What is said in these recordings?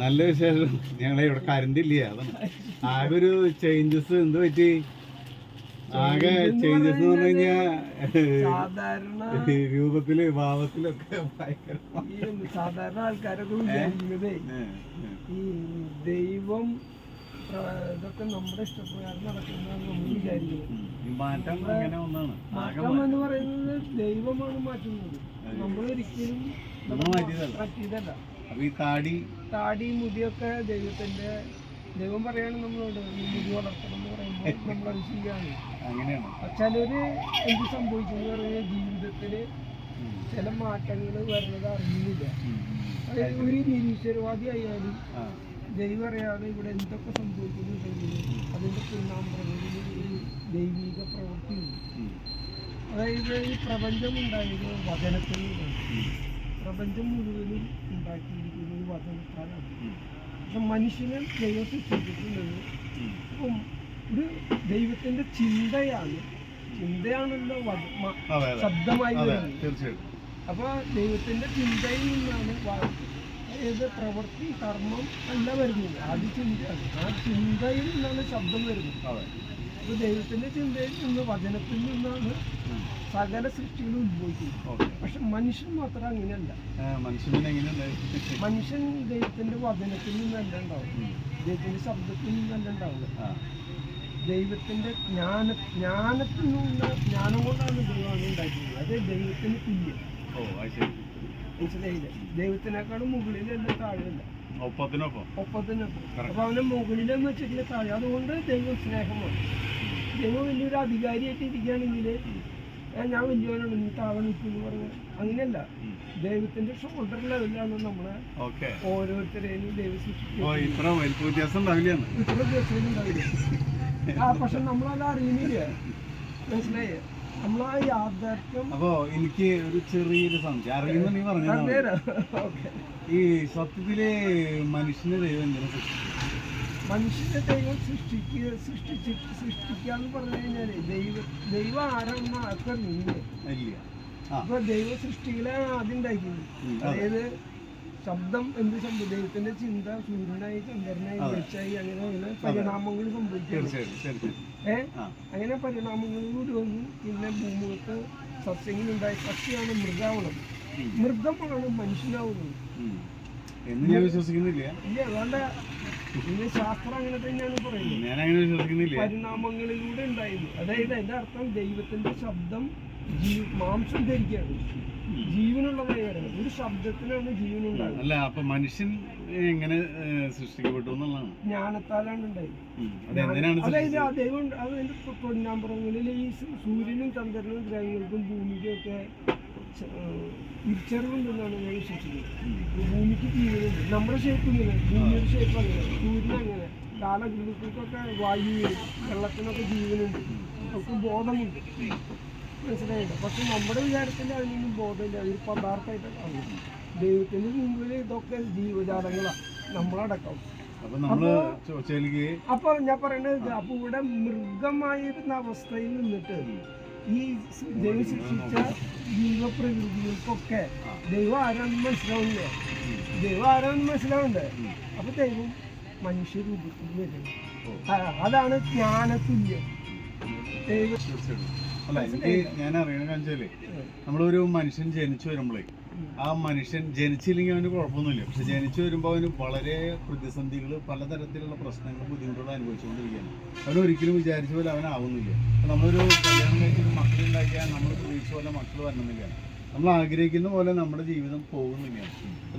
നല്ല വിശേഷം. ഞങ്ങളെ ഇവിടെ കരണ്ട് ഇല്ല. അതാണ് ആകെ ഒരു ചേഞ്ചസ് എന്ത് പറ്റി? ആകെ ചേഞ്ചസ് എന്ന് പറഞ്ഞു കഴിഞ്ഞാൽ രൂപത്തിൽ ഭാവത്തിലൊക്കെ സാധാരണ ആൾക്കാരൊക്കെ ഈ ദൈവം ഇതൊക്കെ നമ്മുടെ ഇഷ്ടപ്രകാരം നടക്കുന്നതാണ് നമ്മൾ വിചാരിക്കുന്നത് മാറ്റം എന്ന് പറയുന്നത് ദൈവമാണ് മാറ്റുന്നത്. നമ്മൾ ഒരിക്കലും മാറ്റിയതല്ല. അപ്പൊ ഈ താടി താടി മുടിയൊക്കെ ദൈവത്തിന്റെ ദൈവം പറയാണ് നമ്മളോട് ഈ മുടി വളർത്തണം എന്ന് പറയുമ്പോൾ നമ്മളത് ചെയ്യാണ്. അങ്ങനെയാണ്. ചിലര് എന്ത് സംഭവിച്ചെന്ന് പറഞ്ഞാൽ ജീവിതത്തിൽ ചില മാറ്റങ്ങൾ വരുന്നത് അറിയുന്നില്ല. അതായത് ഒരു നിരീശ്വരവാദി ആയാലും ദൈവം അറിയാതെ ഇവിടെ എന്തൊക്കെ സംഭവിക്കുന്നുണ്ടെങ്കിൽ അതിന്റെ പിന്നാമ്പറങ്ങളിൽ ഒരു ദൈവിക പ്രവൃത്തിയുണ്ട്. അതായത് ഈ പ്രപഞ്ചം ഉണ്ടായത് വചനത്തിൽ നിന്നാണ്. പ്രപഞ്ചം മുഴുവനും ഉണ്ടാക്കിയിരിക്കുന്ന വചനത്താലാണ് ഉം. പക്ഷെ മനുഷ്യനെ ദൈവത്തെ ചിന്തിക്കുന്നത് ഉം. ഇപ്പം ഒരു ദൈവത്തിന്റെ ചിന്തയാണ്. ചിന്തയാണല്ലോ ശബ്ദമായി തീർച്ചയായിട്ടും. അപ്പൊ ദൈവത്തിന്റെ ചിന്തയിൽ നിന്നാണ് ഏത് പ്രവൃത്തി കർമ്മം അല്ല വരുന്നത്. അത് ചിന്തയാണ് ആ ചിന്തയിൽ നിന്നാണ് ശബ്ദം വരുന്നത്. അതെ അപ്പൊ ദൈവത്തിന്റെ ചിന്തയിൽ നിന്ന് വചനത്തിൽ നിന്നാണ് സകല സൃഷ്ടികളും ഉത്ഭവിക്കുന്നത്. പക്ഷെ മനുഷ്യൻ മാത്രം അങ്ങനെയല്ല. മനുഷ്യൻ ദൈവത്തിന്റെ വചനത്തിൽ നിന്നല്ല ഉണ്ടാവും ദൈവത്തിന്റെ ശബ്ദത്തിൽ നിന്നല്ല ഉണ്ടാവുക. ദൈവത്തിന്റെ ജ്ഞാന ജ്ഞാനത്തിൽ നിന്ന് ജ്ഞാനം കൊണ്ടാണ് ദൈവമാണ് ഉണ്ടാക്കിയത്. അത് ദൈവത്തിന് തുല്യം. മനസ്സിലായില്ലേ? ദൈവത്തിനേക്കാളും മുകളിലല്ല താഴെയല്ല. ഒപ്പത്തിനൊപ്പം? ഒപ്പത്തിനൊപ്പം. അപ്പൊ അവനെ മുകളിലെന്ന് വെച്ചിട്ടില്ല താഴെ അതുകൊണ്ട് ദൈവം സ്നേഹമാണ്. ദൈവം വലിയൊരു അധികാരിയായിട്ട് ഇരിക്കുകയാണെങ്കിൽ ഞാൻ വലിയവനാണ് നീ താഴെ നിൽക്കുന്നു പറഞ്ഞു അങ്ങനെയല്ല. ദൈവത്തിന്റെ ഷോൾഡർ ലെവലിലാണ് നമ്മളെ ഓരോരുത്തരെയും ദൈവം സൃഷ്ടിക്കുന്നത്. ഇത്ര വ്യത്യാസം ഉണ്ടാവില്ലെന്ന് ഇത്ര ദിവസം ഉണ്ടാവില്ല? ആ പക്ഷെ നമ്മളത് അറിയുന്നില്ല? മനസ്സിലായേ? അപ്പോ എനിക്ക് ഒരു ചെറിയൊരു സംശയം. അറിയുന്ന നീ പറഞ്ഞാൽ ഈ സത്യത്തിൽ മനുഷ്യനെ ദൈവം എങ്ങനെ മനുഷ്യന്റെ ദൈവം സൃഷ്ടിക്കുക സൃഷ്ടിച്ച് സൃഷ്ടിക്കുക എന്ന് പറഞ്ഞു കഴിഞ്ഞാൽ ദൈവ ദൈവ ആരാണെന്ന് ആർക്കറിയില്ലേ ഇല്ല. അപ്പൊ ദൈവ സൃഷ്ടികളെ ആദ്യം ഉണ്ടാക്കിയത് അതായത് ശബ്ദം എന്ത് ശബ്ദം ദൈവത്തിന്റെ ചിന്ത സൂര്യനായി ചന്ദ്രനായി വെളിച്ചായി അങ്ങനെ അങ്ങനെ പരിണാമങ്ങൾ സംഭവിക്കുന്നു അങ്ങനെ പരിണാമങ്ങളിലൂടെ വന്നു പിന്നെ ഭൂമുഖത്ത് സസ്യങ്ങളുണ്ടായി. സസ്യമാണ് മൃഗാവണം. മൃഗമാണ് മനുഷ്യനാവുന്നത്. എന്ന് ഞാൻ വിശ്വസിക്കുന്നില്ല. ഇല്ല വേണ്ട ഇതിന്റെ ശാസ്ത്രം അങ്ങനെ തന്നെയാണ് പറയുന്നത്. ഞാൻ അങ്ങനെ വിശ്വസിക്കുന്നില്ല. പരിണാമങ്ങളിലൂടെ ഉണ്ടായിരുന്നു അതായത് അതിന്റെ അർത്ഥം ദൈവത്തിന്റെ ശബ്ദം മാംസം ധരിക്കുകയാണ്. ജീവനുള്ളതായി വരുന്നത് ഒരു ശബ്ദത്തിലാണ് ജീവൻ അല്ല അപ്പൊ മനുഷ്യൻ എങ്ങനെ സൃഷ്ടിക്കപ്പെട്ടു എന്നുള്ളതാണ്. ജ്ഞാനത്താലാണ് ഉണ്ടായത്. അതായത് ആ ദൈവം അതിന്റെ പൊന്നാമ്പുറങ്ങളിൽ ഈ സൂര്യനും ചന്ദ്രനും ഗ്രഹങ്ങൾക്കും ഭൂമിക്കും ഒക്കെ തിരിച്ചറിവുണ്ടെന്നാണ് ഞാൻ വിശ്വസിക്കുന്നത്. ഭൂമിക്ക് ജീവനുണ്ട്. നമ്മുടെ ഷേപ്പ് ഇങ്ങനെ ഭൂമിയുടെ ഷേപ്പ് അങ്ങനെ സൂര്യൻ അങ്ങനെ കാലകൃതികൾക്കൊക്കെ വായു വെള്ളത്തിനൊക്കെ ജീവനുണ്ട്. ഒക്കെ ബോധമുണ്ട്. മനസ്സിലായില്ല? പക്ഷെ നമ്മുടെ വിചാരത്തിൽ അതിനൊന്നും ബോധമില്ല. അതൊരു പദാർത്ഥമായിട്ടാണ് കാണുന്നു ദൈവത്തിന് മുമ്പിൽ ഇതൊക്കെ ജീവജാലങ്ങളാണ് നമ്മളടക്കം. അപ്പൊ ഞാൻ പറയുന്നത് അപ്പൊ ഇവിടെ മൃഗമായിരുന്ന അവസ്ഥയിൽ നിന്നിട്ട് ഈ ദൈവം ശിക്ഷിച്ച ജീവപ്രകൃതികൾക്കൊക്കെ ദൈവം ആരാണെന്ന് മനസ്സിലാവുന്നില്ല? ദൈവം ആരാണെന്ന് മനസ്സിലാവണ്ടേ അപ്പൊ ദൈവം മനുഷ്യരൂപത്തിൽ വരുന്നു ആ, അതാണ് ജ്ഞാനത്തുല്യം ദൈവം അല്ല എനിക്ക് ഞാൻ അറിയണ വെച്ചാൽ നമ്മളൊരു മനുഷ്യൻ ജനിച്ചു വരുമ്പോഴേ ആ മനുഷ്യൻ ജനിച്ചില്ലെങ്കിൽ അവന് കുഴപ്പമൊന്നുമില്ല. പക്ഷെ ജനിച്ചു വരുമ്പോൾ അവന് വളരെ പ്രതിസന്ധികൾ പലതരത്തിലുള്ള പ്രശ്നങ്ങൾ ബുദ്ധിമുട്ടുകൾ അനുഭവിച്ചുകൊണ്ടിരിക്കുകയാണ്. അവൻ ഒരിക്കലും വിചാരിച്ച പോലെ അവനാവുന്നില്ല നമ്മളൊരു കല്യാണം കഴിച്ചിട്ട് മക്കളുണ്ടാക്കിയാൽ നമ്മൾ പ്രതീക്ഷിച്ച പോലെ മക്കൾ വരണമെന്നില്ല. നമ്മൾ ആഗ്രഹിക്കുന്ന പോലെ നമ്മുടെ ജീവിതം പോകുന്നില്ല.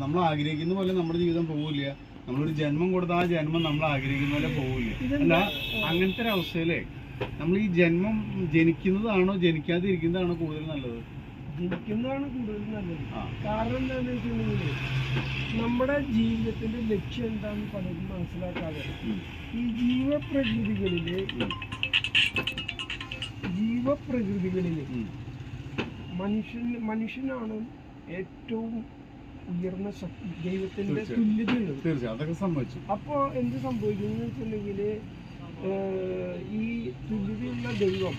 നമ്മൾ ആഗ്രഹിക്കുന്ന പോലെ നമ്മുടെ ജീവിതം പോകില്ല നമ്മളൊരു ജന്മം കൊടുത്ത ആ ജന്മം നമ്മൾ ആഗ്രഹിക്കുന്ന പോലെ പോകില്ല അല്ല അങ്ങനത്തെ ഒരു നമ്മൾ ഈ ജന്മം ജനിക്കുന്നതാണോ ജനിക്കാതിരിക്കുന്നതാണോ കൂടുതൽ നല്ലത്? ജനിക്കുന്നതാണ് കൂടുതൽ നല്ലത്. കാരണം എന്താണെന്ന് വെച്ചിട്ടുണ്ടെങ്കിൽ നമ്മുടെ ജീവിതത്തിന്റെ ലക്ഷ്യം എന്താണെന്ന് പലരും മനസ്സിലാക്കാതെ ഈ ജീവപ്രകൃതികളിൽ. ജീവപ്രകൃതികളിൽ മനുഷ്യൻ മനുഷ്യനാണ് ഏറ്റവും ഉയർന്ന ശക്തി ദൈവത്തിന്റെ. തുല്യതയുള്ളത്. അപ്പോ അതൊക്കെ സംഭവിച്ചു. അപ്പോൾ എന്ത് സംഭവിക്കുന്നു വെച്ചിട്ടുണ്ടെങ്കിൽ ഈ തുല്യതയുള്ള ദൈവം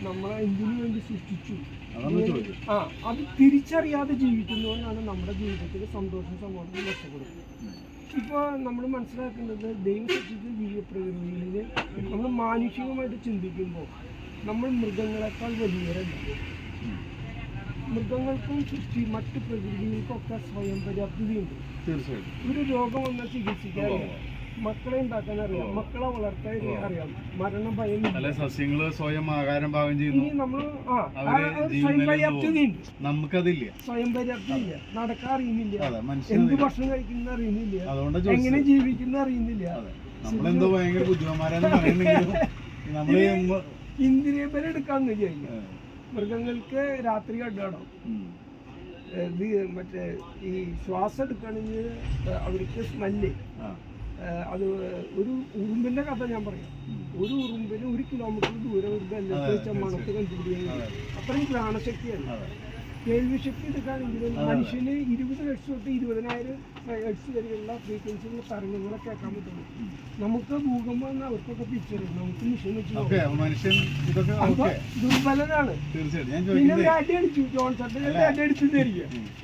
നമ്മളെ എന്തിനു വേണ്ടി സൃഷ്ടിച്ചു? ആ അത് തിരിച്ചറിയാതെ ജീവിക്കുന്നതുകൊണ്ടാണ് നമ്മുടെ ജീവിതത്തിൽ സന്തോഷം സമാധാനം നഷ്ടപ്പെടുന്നത് ഇപ്പോൾ നമ്മൾ മനസ്സിലാക്കേണ്ടത് ദൈവം സൃഷ്ടിച്ച ജീവപ്രകൃതിയിൽ നമ്മൾ മാനുഷികമായിട്ട് ചിന്തിക്കുമ്പോൾ നമ്മൾ മൃഗങ്ങളെക്കാൾ വലിയവരല്ല. മൃഗങ്ങൾക്കും സൃഷ്ടി മറ്റ് പ്രകൃതികൾക്കൊക്കെ സ്വയം പര്യാപ്തതയുണ്ട് തീർച്ചയായിട്ടും. ഒരു രോഗം വന്നാൽ ചികിത്സിക്കാൻ അറിയാം മക്കളെ ഉണ്ടാക്കാൻ അറിയാം. മക്കളെ വളർത്താൻ അറിയാം. മരണം ഭയം അല്ലെ സസ്യങ്ങൾ സ്വയം ആഹാരം പാകം ചെയ്യുന്നു. നമ്മൾ സ്വയം പര്യാപ്തതയുണ്ട് നമുക്കതില്ല. സ്വയം പര്യാപ്തതയില്ല നടക്കാൻ അറിയുന്നില്ല. എന്ത് ഭക്ഷണം കഴിക്കുന്ന അറിയുന്നില്ല. എങ്ങനെ ജീവിക്കുന്ന അറിയുന്നില്ല. നമ്മളെന്തോ ഭയങ്കര ബുദ്ധിമാന്മാരെന്ന് പറയുന്നെങ്കിലും നമ്മൾ മ- പേരെ എടുക്കാന്ന് വിചാരിക്കും മൃഗങ്ങൾക്ക് രാത്രി കണ്ടാണോ. ഇത് മറ്റേ ഈ ശ്വാസം എടുക്കണമെങ്കിൽ അവർക്ക് സ്മെല്ല് അത് ഒരു ഉറുമ്പിന്റെ കഥ ഞാൻ പറയാം. ഒരു ഉറുമ്പിന് ഒരു കിലോമീറ്റർ ദൂരം ഒരു വെച്ച മണത്ത് കണ്ടുപിടിക്കാൻ അതെ. അത്രയും പ്രാണശക്തിയാണ്. കേൾവിശക്തി കേൾവി ശക്തി എടുക്കുകയാണെങ്കിലും. മനുഷ്യന് ഇരുപത് ലക്ഷം തൊട്ട് ഇരുപതിനായിരം ഹെഡ്സ് വരെയുള്ള ഫ്രീക്വൻസിയുള്ള തരംഗങ്ങളെ കേൾക്കാൻ പറ്റുള്ളൂ. നമുക്ക് ഭൂകമ്പം അവർക്കൊക്കെ തിരിച്ചറിയും നമുക്ക് മിഷൻ വെച്ച് അപ്പൊ ദുർബലനാണ് പിന്നെ ഒരു അടി അടിച്ചു. ജോൺസൺ ഒരു അടി അടിച്ചു തരിക.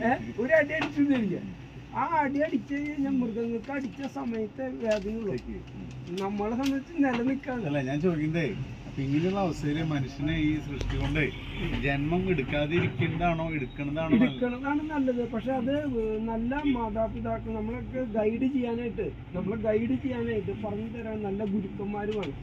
ഏഹ് ഒരു അടി അടിച്ചു തരിക. ആ അടി അടിച്ച കഴിഞ്ഞാൽ മൃഗങ്ങൾക്ക് അടിച്ച സമയത്തെ വേദനയുള്ളൂ. നമ്മളെ സംബന്ധിച്ച് നിലനിൽക്കാണ്. അല്ല ഞാൻ അപ്പൊ ഇങ്ങനെയുള്ള അവസ്ഥയിൽ മനുഷ്യനെ ഈ സൃഷ്ടി കൊണ്ടേ ജന്മം എടുക്കാതിരിക്കണ്ടാണോ എടുക്കണതാണോ? എടുക്കണതാണ് നല്ലത്. പക്ഷെ അത് നല്ല മാതാപിതാക്കൾ നമ്മളൊക്കെ ഗൈഡ് ചെയ്യാനായിട്ട് നമ്മളെ ഗൈഡ് ചെയ്യാനായിട്ട് പറഞ്ഞു തരാൻ നല്ല ഗുരുക്കന്മാരുമാണ്.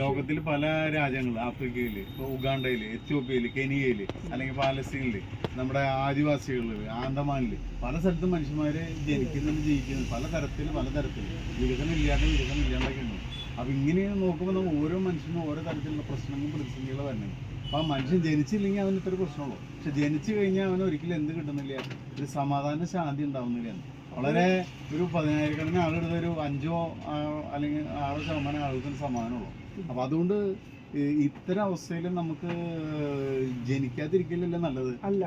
ലോകത്തിൽ പല രാജ്യങ്ങൾ ആഫ്രിക്കയിൽ ഇപ്പൊ ഉഗാണ്ടയിൽ എത്യോപ്യയിൽ കെനിയയിൽ അല്ലെങ്കിൽ പാലസ്തീനിൽ നമ്മുടെ ആദിവാസികളിൽ ആന്തമാനിൽ പല സ്ഥലത്തും മനുഷ്യന്മാര് ജനിക്കുന്നുണ്ട് ജീവിക്കുന്നുണ്ട്. പല തരത്തിൽ പല തരത്തിൽ വികസനം ഇല്ലാതെ വികസനം ഇല്ലാണ്ടൊക്കെ ഉണ്ട് അപ്പൊ ഇങ്ങനെ നോക്കുമ്പോൾ നമ്മൾ ഓരോ മനുഷ്യനും ഓരോ തരത്തിലുള്ള പ്രശ്നങ്ങളും പ്രതിസന്ധികളും തന്നെ അപ്പൊ ആ മനുഷ്യൻ ജനിച്ചില്ലെങ്കിൽ അവന് ഇത്ര പ്രശ്നമുള്ളൂ. പക്ഷെ ജനിച്ചു കഴിഞ്ഞാൽ അവന് ഒരിക്കലും എന്ത് കിട്ടുന്നില്ല. ഒരു സമാധാന ശാന്തി ഉണ്ടാവുന്നില്ല. വളരെ ഒരു പതിനായിരക്കണക്കിന് ആളുകളുടെ ഒരു അഞ്ചോ അല്ലെങ്കിൽ ആറോ ശതമാനം ആളുകൾക്ക് സമാധാനമുള്ളൂ. അപ്പൊ അതുകൊണ്ട് ഇത്തരം അവസ്ഥയിൽ നമുക്ക് ജനിക്കാതിരിക്കലല്ലേ നല്ലത്? അല്ല.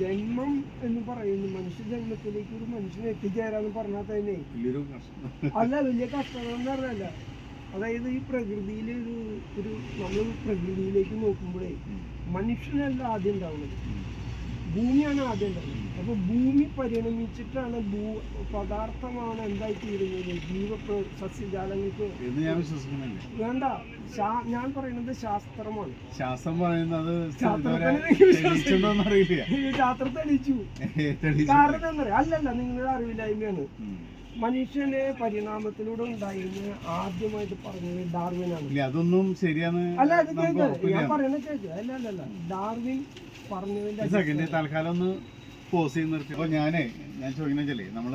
ജന്മം എന്ന് പറയുന്നു മനുഷ്യ ജന്മത്തിലേക്ക് ഒരു മനുഷ്യനെ എത്തിച്ചേരാന്ന് പറഞ്ഞാൽ തന്നെ അല്ല വലിയ കഷ്ടമെന്ന് പറഞ്ഞല്ല അതായത് ഈ പ്രകൃതിയിൽ ഒരു ഒരു നമ്മൾ പ്രകൃതിയിലേക്ക് നോക്കുമ്പോഴേ മനുഷ്യനല്ല ആദ്യം ഉണ്ടാവുന്നത്. ഭൂമിയാണ് ആദ്യം ഉണ്ടാവുന്നത്. അപ്പൊ ഭൂമി പരിണമിച്ചിട്ടാണ് ഭൂ പദാർത്ഥമാണ് എന്തായി തീരുന്നത് ജീവ സസ്യജാലങ്ങൾക്ക് എന്ന് ഞാൻ വിശ്വസിക്കുന്നില്ല. വേണ്ട. ഞാൻ പറയുന്നത് ശാസ്ത്രമാണ്. ശാസ്ത്രം പറയുന്നത് ശാസ്ത്രം തെളിയിച്ചു. കാരണം എന്താ പറയാ? അല്ലല്ല നിങ്ങളുടെ അറിവില്ലായ്മയാണ്. മനുഷ്യനെ പരിണാമത്തിലൂടെ ഉണ്ടായിരുന്ന ആദ്യമായിട്ട് പറഞ്ഞത് ഡാർവിനാണ്. അതൊന്നും ശരിയാണ് അല്ല അത് കേൾക്കാം ഞാൻ പറയുന്നത് കേൾക്കുക അല്ല അല്ല അല്ല ഡാർവിൻ പറഞ്ഞതിന്റെ തൽക്കാലം ഒന്ന് പോസ് ചെയ്ത് നിർത്തി. അപ്പോൾ ഞാനേ ഞാൻ ചോദിക്കുന്ന നമ്മൾ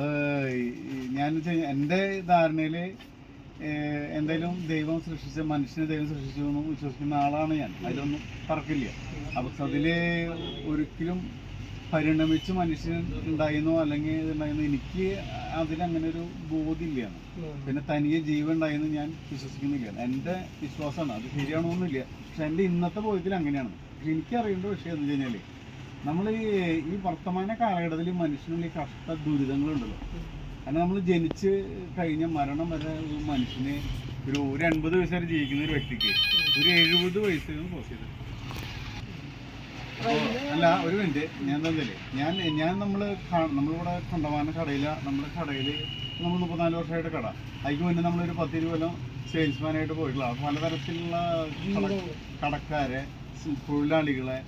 ഞാൻ എന്റെ ധാരണയിൽ ഏഹ്, എന്തായാലും ദൈവം സൃഷ്ടിച്ച മനുഷ്യനെ ദൈവം സൃഷ്ടിച്ചു എന്ന് വിശ്വസിക്കുന്ന ആളാണ് ഞാൻ. അതിലൊന്നും തർക്കില്ല അപ്പൊ അതിൽ ഒരിക്കലും പരിണമിച്ച് മനുഷ്യൻ ഉണ്ടായിരുന്നോ അല്ലെങ്കിൽ ഇതുണ്ടായിരുന്നോ എനിക്ക് അതിലങ്ങനെ ഒരു ബോധില്ലാണ് പിന്നെ തനിയെ ജീവൻ ഉണ്ടായെന്ന് ഞാൻ വിശ്വസിക്കുന്നില്ല. എന്റെ വിശ്വാസമാണ്. അത് ശരിയാണോന്നില്ല പക്ഷെ എന്റെ ഇന്നത്തെ ബോധത്തിൽ അങ്ങനെയാണ്. പക്ഷെ എനിക്കറിയേണ്ട വിഷയം എന്ന് വെച്ച് കഴിഞ്ഞാൽ നമ്മൾ ഈ വർത്തമാന കാലഘട്ടത്തിൽ മനുഷ്യനുള്ള ഈ കഷ്ട ദുരിതങ്ങളുണ്ടല്ലോ. കാരണം നമ്മൾ ജനിച്ച് കഴിഞ്ഞ മരണം വരെ ഒരു മനുഷ്യനെ ഒരു ഒരു അൻപത് വയസ്സ് വരെ ജീവിക്കുന്ന ഒരു വ്യക്തിക്ക് ഒരു എഴുപത് വയസ്സിൽ പോസ് ചെയ്തത്. അല്ല ഒരു മിനിറ്റ് ഞാൻ എന്താ ഞാൻ ഞാൻ നമ്മൾ നമ്മളിവിടെ കണ്ടമാന കടയില നമ്മുടെ കടയിൽ നമ്മൾ മുപ്പത്തിനാല് വർഷമായിട്ട് കട. അതിന് മുന്നേ നമ്മളൊരു പത്തിരു കൊല്ലം സെയിൽസ്മാനായിട്ട് പോയിട്ടുള്ള പലതരത്തിലുള്ള കട- കടക്കാരെ തൊഴിലാളികളെ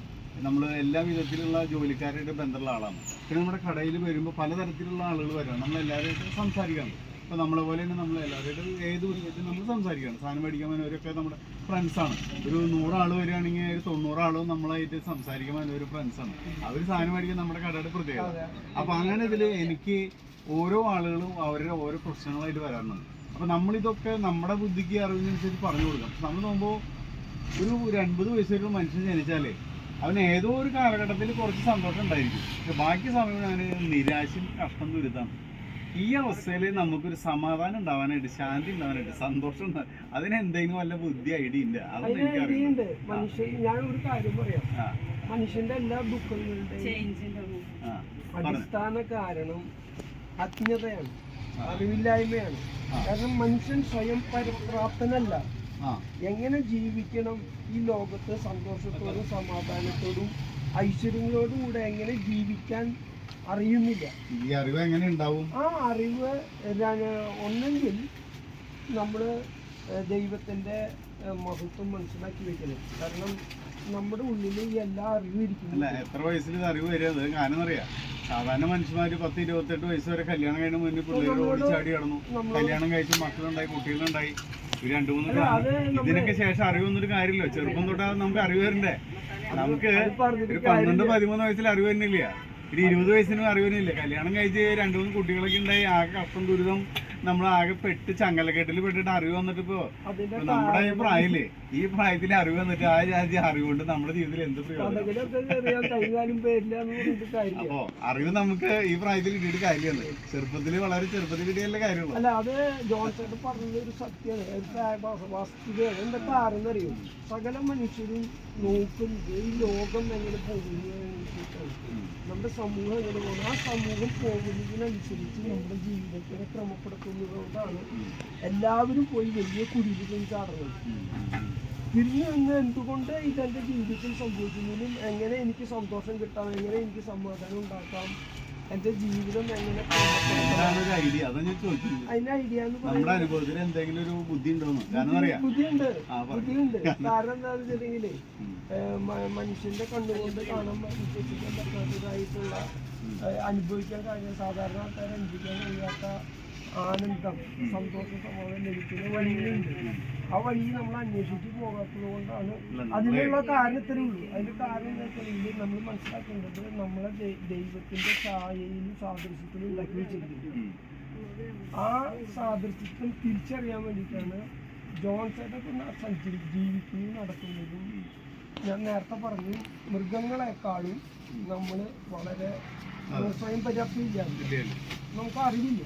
നമ്മൾ എല്ലാ വിധത്തിലുള്ള ജോലിക്കാരായിട്ട് ബന്ധമുള്ള ആളാണ്. പിന്നെ നമ്മുടെ കടയിൽ വരുമ്പോൾ പലതരത്തിലുള്ള ആളുകൾ വരാം നമ്മൾ എല്ലാവരുമായിട്ട് സംസാരിക്കാം ഇപ്പോൾ നമ്മളെ പോലെ തന്നെ നമ്മൾ എല്ലാവരുമായിട്ട് ഏത് വിഷയത്തിൽ നമ്മൾ സംസാരിക്കണം. സാധനം മേടിക്കാൻ വരുന്നവരൊക്കെ നമ്മുടെ ഫ്രണ്ട്സാണ് ഒരു നൂറാൾ വരികയാണെങ്കിൽ ഒരു തൊണ്ണൂറാളും നമ്മളായിട്ട് സംസാരിക്കാൻ വരുന്ന ഒരു ഫ്രണ്ട്സാണ് അവർ സാധനം മേടിക്കാൻ നമ്മുടെ കടയുടെ പ്രത്യേകത. അപ്പോൾ അങ്ങനെ ഇതിൽ എനിക്ക് ഓരോ ആളുകളും അവരുടെ ഓരോ പ്രശ്നങ്ങളായിട്ട് വരാറുണ്ട്. അപ്പൊ നമ്മളിതൊക്കെ നമ്മുടെ ബുദ്ധിക്ക് അറിവിനനുസരിച്ച് പറഞ്ഞു കൊടുക്കാം. നമ്മൾ നോക്കുമ്പോൾ ഒരു ഒരു അൻപത് വയസ്സൊരു മനുഷ്യൻ ജനിച്ചാലേ അവന് ഏതോ ഒരു കാലഘട്ടത്തിൽ കുറച്ച് സന്തോഷം ഉണ്ടായിരിക്കും. പക്ഷെ ബാക്കി സമയം അവന് നിരാശയും കഷ്ടം ദുരിതമാണ് ഈ അവസ്ഥയിൽ നമുക്കൊരു സമാധാനം ഉണ്ടാവാനായിട്ട് ശാന്തി ഉണ്ടാവാനായിട്ട് സന്തോഷം ഉണ്ടാവും അതിന് എന്തെങ്കിലും വല്ല ബുദ്ധി ഐഡിയ ഇല്ല. അതൊന്നും മനുഷ്യൻ ഞാൻ ഒരു കാര്യം പറയാം. മനുഷ്യന്റെ എല്ലാ ദുഃഖങ്ങളുടെയും ആ. അടിസ്ഥാന കാരണം അജ്ഞതയാണ്. അറിവില്ലായ്മയാണ്. കാരണം മനുഷ്യൻ സ്വയം പരിപ്രാപ്തനല്ല. എങ്ങനെ ജീവിക്കണം ഈ ലോകത്ത് സന്തോഷത്തോടും സമാധാനത്തോടും ഐശ്വര്യങ്ങളോടും കൂടെ എങ്ങനെ ജീവിക്കാൻ അറിയുന്നില്ല? ഈ അറിവ് എങ്ങനെ ഉണ്ടാവും? ആ അറിവ് ഒന്നെങ്കിൽ നമ്മൾ ദൈവത്തിന്റെ മഹത്വം മനസ്സിലാക്കി വെക്കണം കാരണം നമ്മുടെ ഉള്ളിൽ ഈ എല്ലാ അറിവും അല്ല എത്ര വയസ്സിൽ ഇത് അറിവ് വരിക അത് കാരണം അറിയാം. സാധാരണ മനുഷ്യന്മാര് പത്ത് ഇരുപത്തെട്ട് വയസ്സ് വരെ കല്യാണം കഴിഞ്ഞ മുന്നിൽ പിള്ളേർ ഓടിച്ചാടി കടന്നു കല്യാണം കഴിച്ച് മക്കളുണ്ടായി കുട്ടികളുണ്ടായി. ഒരു രണ്ടു മൂന്ന് ഇതിനൊക്കെ ശേഷം അറിവൊന്നൊരു കാര്യമില്ല. ചെറുപ്പം തൊട്ടാ നമുക്ക് അറിവ് വരണ്ടേ? നമുക്ക് ഒരു പന്ത്രണ്ട് പതിമൂന്ന് വയസ്സിൽ അറിവ് വരുന്നില്ല. ഒരു ഇരുപത് വയസ്സിനും അറിവ് വരുന്നില്ല. കല്യാണം കഴിച്ച് രണ്ടു മൂന്ന് കുട്ടികളൊക്കെ ഉണ്ടായി. ആകെ കഷ്ടം ദുരിതം. നമ്മൾ ആകെ പെട്ട് ചങ്ങലക്കെട്ടിൽ പെട്ടിട്ട് അറിവ് വന്നിട്ട് ഇപ്പോ നമ്മുടെ ഈ പ്രായത്തിൽ ഈ പ്രായത്തിൽ അറിവ് വന്നിട്ട് ആ രാജ്യ അറിവ് കൊണ്ട് നമ്മുടെ ജീവിതത്തിൽ എന്ത് പ്രയോജനം? അപ്പോ അറിവ് നമുക്ക് ഈ പ്രായത്തിൽ കിട്ടിയിട്ട് കാര്യമാണ് ചെറുപ്പത്തിൽ വളരെ ചെറുപ്പത്തിൽ കിട്ടിയല്ലേ കാര്യമുള്ളൂ. അല്ല അത് സത്യമാണ്. വസ്തുതയാണ് സകല മനുഷ്യരും നോക്കുന്നത് ഈ ലോകം എങ്ങനെ പോകുന്നു നമ്മുടെ സമൂഹം എങ്ങനെ പോകുന്നു? ആ സമൂഹം പോകുന്നതിനനുസരിച്ച് നമ്മുടെ ജീവിതത്തിനെ ക്രമപ്പെടുത്തുന്നതുകൊണ്ടാണ് എല്ലാവരും പോയി വലിയ കുടിയിലും ചാടുന്നത് തിരിഞ്ഞു നിന്ന് എന്തുകൊണ്ട് ഇതെന്റെ ജീവിതത്തിൽ സംഭവിക്കുന്നതിനും എങ്ങനെ എനിക്ക് സന്തോഷം കിട്ടാം എങ്ങനെ എനിക്ക് സമാധാനം ഉണ്ടാക്കാം എന്റെ ജീവിതം എങ്ങനെ അതിന്റെ ഐഡിയ എന്ന് പറയുന്നത് ബുദ്ധിയുണ്ട്. ബുദ്ധിയുണ്ട്. കാരണം എന്താണെന്ന് വെച്ചിട്ടുണ്ടെങ്കിലേ മ- മനുഷ്യന്റെ കണ്ണുകൊണ്ട് കാണാൻ വിശ്വസിക്കാൻ പറ്റാത്തതായിട്ടുള്ള അനുഭവിക്കാൻ കഴിയുന്ന സാധാരണ ആൾക്കാർ അനുഭവിക്കാൻ കഴിയാത്ത ആനന്ദം സന്തോഷം സമാധാനം ലഭിക്കുന്ന വഴികളുണ്ട് ആ വഴി നമ്മൾ അന്വേഷിച്ചു പോകാത്തത് കൊണ്ടാണ് അതിനുള്ള കാരണത്തിനേ ഉള്ളൂ അതിന്റെ കാരണം എന്താ വെച്ചിട്ടുണ്ടെങ്കിൽ നമ്മൾ മനസ്സിലാക്കേണ്ടത് നമ്മളെ ദൈവത്തിന്റെ ഛായയിലും സാദൃശ്യത്തിൽ ഉണ്ടാക്കി വെച്ചിരിക്കുന്നത് ആ സാദൃശ്യത്തിൽ തിരിച്ചറിയാൻ വേണ്ടിയിട്ടാണ് ജോൺസേട്ടൊക്കെ സഞ്ചരി ജീവിക്കുന്നതും നടക്കുന്നതും ഞാൻ നേരത്തെ പറഞ്ഞു മൃഗങ്ങളെക്കാളും നമ്മൾ വളരെ. സ്വയം പര്യാപ്തം ഇല്ല, ഇല്ല. നമുക്ക് അറിവില്ല.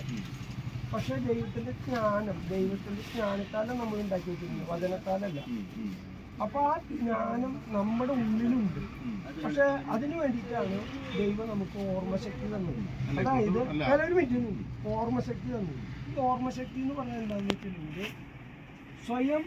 പക്ഷെ ദൈവത്തിന്റെ ജ്ഞാനം ദൈവത്തിന്റെ ജ്ഞാനത്താലും നമ്മൾ ഉണ്ടാക്കി വെച്ചിരുന്നത് വചനത്താലല്ല അപ്പൊ ആ ജ്ഞാനം നമ്മുടെ ഉള്ളിലുണ്ട്. പക്ഷെ അതിനു വേണ്ടിയിട്ടാണ് ദൈവം നമുക്ക് ഓർമ്മശക്തി തന്നത്. അതായത്. ഒരു മിനിറ്റ് ഓർമ്മശക്തി തന്നു ഈ ഓർമ്മശക്തി എന്ന് പറഞ്ഞാൽ എന്താണെന്ന് വെച്ചിട്ടുണ്ടെങ്കിൽ സ്വയം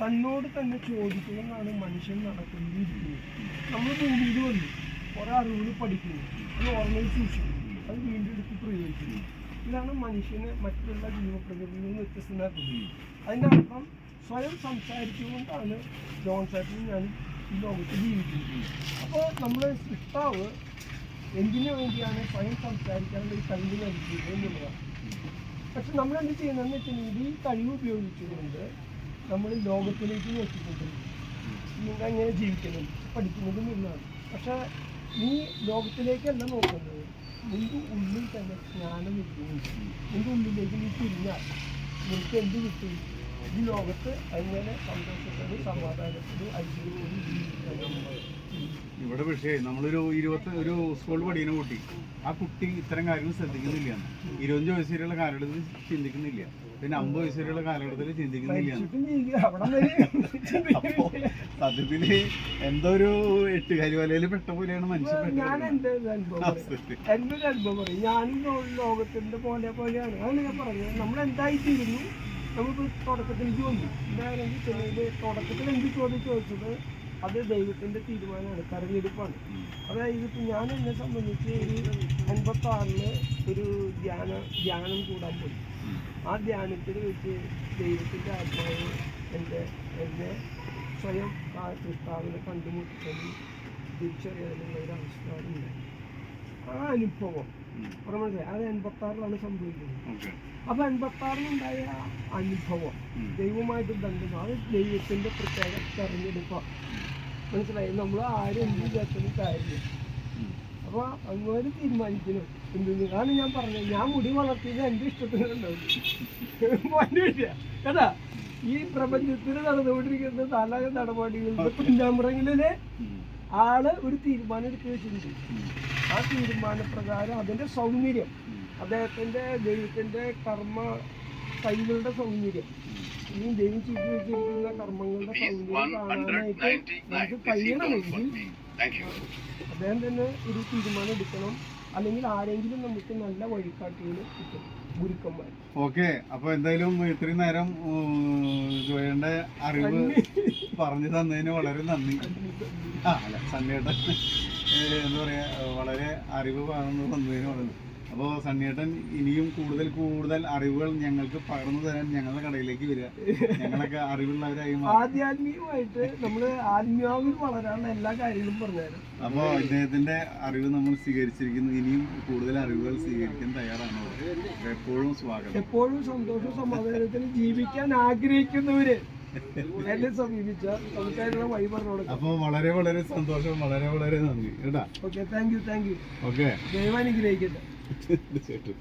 തന്നോട് തന്നെ ചോദിക്കുന്നതാണ് മനുഷ്യൻ നടക്കേണ്ടിയിരിക്കുന്നത് നമ്മൾ ഭൂമിയിൽ വന്നു. കുറെ അറിവുകൾ പഠിക്കുന്നു. അത് ഓർമ്മയിൽ സൂക്ഷിക്കുന്നു. അത് വീണ്ടെടുത്ത് എടുത്ത് പ്രയോഗിക്കുന്നു. ഇതാണ് മനുഷ്യനെ മറ്റുള്ള ജീവപ്രകൃതിയിൽ നിന്ന് വ്യത്യസ്തനാക്കുന്നത് അതിന്റെ അർത്ഥം സ്വയം സംസാരിച്ചുകൊണ്ടാണ് ജോൺ സാറ്റിൽ ഞാൻ ഈ ലോകത്ത് ജീവിക്കുന്നത് അപ്പോൾ നമ്മുടെ സൃഷ്ടാവ് എന്തിനു വേണ്ടിയാണ് സ്വയം സംസാരിക്കാനുള്ള ഈ കഴിവ് നൽകിയത് എന്നുള്ളതാണ്. പക്ഷെ നമ്മൾ എന്ത് ചെയ്യുന്നതെന്ന് വെച്ചിട്ടുണ്ടെങ്കിൽ ഈ കഴിവ് ഉപയോഗിച്ചുകൊണ്ട് നമ്മൾ ലോകത്തിലേക്ക് നോക്കിക്കൊണ്ടിരിക്കും നിങ്ങൾ എങ്ങനെ ജീവിക്കണം പഠിക്കുന്നതും ഇന്നാണ് പക്ഷെ നീ ലോകത്തിലേക്കല്ല നോക്കുന്നത്. നിന്റെ ഉള്ളിൽ തന്നെ ജ്ഞാനം കിട്ടുന്നു നിന്റെ ഉള്ളിലേക്ക് നീ തിരിഞ്ഞാൽ നിനക്ക് എന്ത് കിട്ടും? ഈ ലോകത്ത് അങ്ങനെ സന്തോഷത്തോടും സമാധാനത്തോടും ഐശ്വര്യത്തോടും ഇവിടെ വിഷയം നമ്മളൊരു ഇരുപത്തി ഒരു സ്കൂൾ പഠിക്കുന്ന കുട്ടി. ആ കുട്ടി ഇത്തരം കാര്യങ്ങൾ ശ്രദ്ധിക്കുന്നില്ല. ഇരുപത്തഞ്ച് വയസ്സ് വരെയുള്ള ചിന്തിക്കുന്നില്ല. പിന്നെ അമ്പത് വയസ്സുള്ള കാലഘട്ടത്തിൽ ചിന്തിക്കുന്നില്ല. സത്യത്തിൽ എന്തോ ഒരു എട്ടുകാലി വലയിൽ പെട്ട പോലെയാണ് മനുഷ്യൻ ഞാൻ. എന്റെ ഒരു അനുഭവം പറയാം. ഞാനും ലോകത്തിന്റെ പോലെ പോലെയാണ്. അതാണ് ഞാൻ പറഞ്ഞത്. നമ്മൾ എന്തായി തീരുന്നു? നമുക്ക് തുടക്കത്തിലേക്ക് വന്നു എന്തായാലും ചെന്നൈയിൽ തുടക്കത്തിൽ എന്ത് ചോദ്യം ചോദിച്ചത്? അത് ദൈവത്തിന്റെ തീരുമാനമാണ്. തെരഞ്ഞെടുപ്പാണ് അതായത് ഇപ്പം ഞാൻ എന്നെ സംബന്ധിച്ച് ഒരു അൻപത്തി ആറിൽ ഒരു ധ്യാന ധ്യാനം കൂടാൻ പോയി. ആ ധ്യാനത്തിൽ വെച്ച് ദൈവത്തിന്റെ ആത്മാവ് എന്റെ എന്നെ സ്വയം ആ കൃഷ്ണാവിനെ കണ്ടുമുട്ടി തിരിച്ചറിയാനുള്ള ഒരു അവസ്ഥ ആ അനുഭവം. പറഞ്ഞത് അത് എൺപത്താറിലാണ് സംഭവിക്കുന്നത്. അപ്പൊ എൺപത്താറിലുണ്ടായ ആ അനുഭവം ദൈവമായിട്ട് ബന്ധം അത് ദൈവത്തിന്റെ പ്രത്യേക തെരഞ്ഞെടുപ്പാണ് മനസ്സിലായി? നമ്മൾ ആരും എന്ത് വിചാരിച്ചാലും കാര്യമില്ല. അപ്പൊ അങ്ങനെ തീരുമാനിക്കണം എന്തെന്ന് കാരണം ഞാൻ പറഞ്ഞത്. ഞാൻ മുടി വളർത്തിയത് എന്റെ ഇഷ്ടത്തിന് ഉണ്ടാവില്ല കേട്ടാ ഈ പ്രപഞ്ചത്തിൽ നടന്നുകൊണ്ടിരിക്കുന്ന പല നടപടികളുടെ പിന്നാമ്പറങ്ങളിൽ ആൾ ഒരു തീരുമാനം ഉം. ആ തീരുമാനപ്രകാരം അതിന്റെ സൗന്ദര്യം അദ്ദേഹത്തിന്റെ അദ്ദേഹത്തിന്റെ ദൈവത്തിന്റെ കർമ്മ കൈകളുടെ സൗന്ദര്യം ഇനിയും ദൈവം ചെയ്തു വെച്ചിരിക്കുന്ന കർമ്മങ്ങളുടെ സൗന്ദര്യം കാണാനായിട്ട് നമുക്ക് കഴിയണമെങ്കിൽ അദ്ദേഹം തന്നെ ഒരു തീരുമാനം എടുക്കണം. അല്ലെങ്കിൽ ആരെങ്കിലും നമുക്ക് നല്ല വഴികാട്ടികൾ കിട്ടും ഗുരുക്കന്മാർ ഓക്കെ അപ്പൊ എന്തായാലും ഇത്രയും നേരം ജോയുടെ ജോയന്റെ അറിവ് പറഞ്ഞു തന്നതിന് വളരെ നന്ദി. ആ അല്ല സണ്ണിയേട്ടൻ എന്താ പറയാ വളരെ അറിവ് പകർന്നു തന്നതിന് വളരെ അപ്പോൾ സണ്ണിയേട്ടൻ ഇനിയും കൂടുതൽ കൂടുതൽ അറിവുകൾ ഞങ്ങൾക്ക് പകർന്നു തരാൻ ഞങ്ങളുടെ കടയിലേക്ക് വരിക. ഞങ്ങളൊക്കെ അറിവുള്ളവരായി ആധ്യാത്മികമായിട്ട് നമ്മൾ ആത്മീയമായി വളരാനുള്ള എല്ലാ കാര്യങ്ങളും പറഞ്ഞുതരാം. അപ്പോൾ ഇദ്ദേഹത്തിന്റെ അറിവ് നമ്മൾ സ്വീകരിച്ചിരിക്കുന്നു. ഇനിയും കൂടുതൽ അറിവുകൾ സ്വീകരിക്കാൻ തയ്യാറാണ് എപ്പോഴും സ്വാഗതം. എപ്പോഴും സന്തോഷവും സമാധാനത്തിൽ ജീവിക്കാൻ ആഗ്രഹിക്കുന്നവര് എന്നെ സമീപിച്ച നമുക്കായിട്ടുള്ള വൈബർ വഴി പറഞ്ഞു കൊടുക്കാം അപ്പോൾ വളരെ വളരെ സന്തോഷം വളരെ വളരെ നന്ദി. കേട്ടാ? Okay thank you thank you okay ദൈവം അനുഗ്രഹിക്കട്ടെ. Teşekkür ederim.